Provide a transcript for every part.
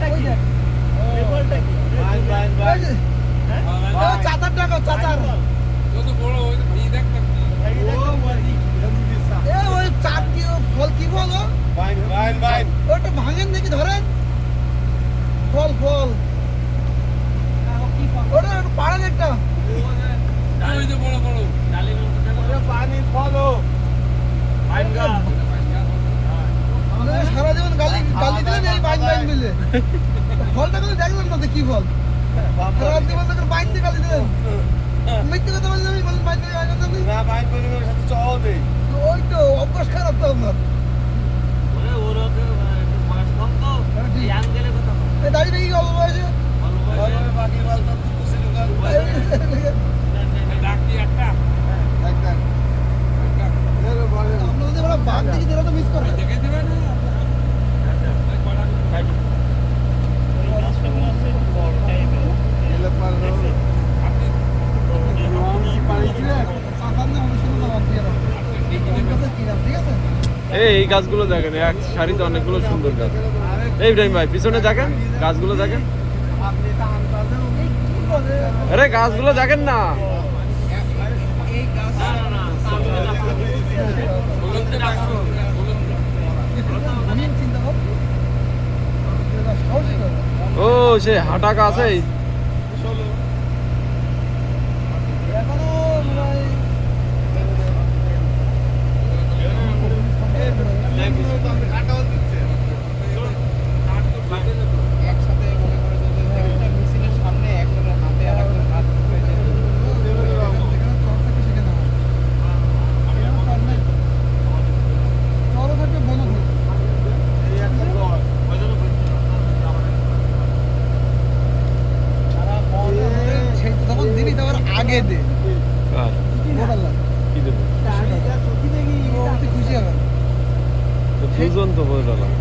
ওই ওই ওই চাচার টাকা চাচার যত বড় ভাই দেখ ও বডি এ ওই চার কি ফল কি বাইন বাইন বাইন ওটা ভাঙেন দেখি ধরেন ফল ফল ওটা একটু পাড়েন একটা ওই যে বড় বড় ওরে পানি ফলো বাইন গা আপনারা সারা জীবন গালি গালি দিলেন এই মিলে ফলটা কিন্তু দেখলেন না কি ফল। সারা বলতে তো বাইন দিয়ে গালি দিলেন। মিথ্যে কথা বললেন আমি বলেন বাইন দিয়ে গালি দিলেন। না বাইন পরিবারের সাথে চও দে ওই তো অভ্যাস খারাপ তো আপনার এই গাছগুলো দেখেন, এক সারিতে অনেকগুলো সুন্দর গাছ। এই ইব্রাহিম ভাই, পিছনে দেখেন, গাছগুলো দেখেন। আরে, গাছগুলো দেখেন না। ও, সে হাঁটা গাছ এই। তো বলে দিলাম।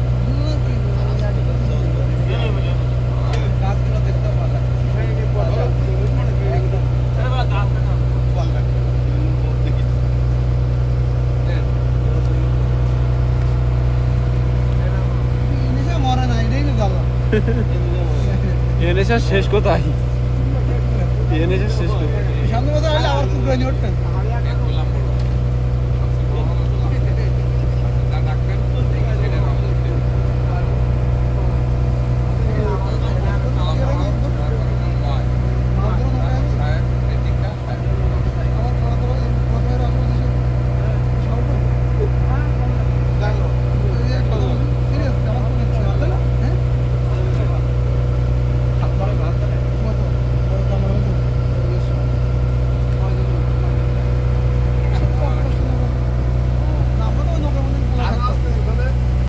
না, শেষ কোথায়? শেষ কোথায় সামনে বছর আবার কুকুর উঠবেন।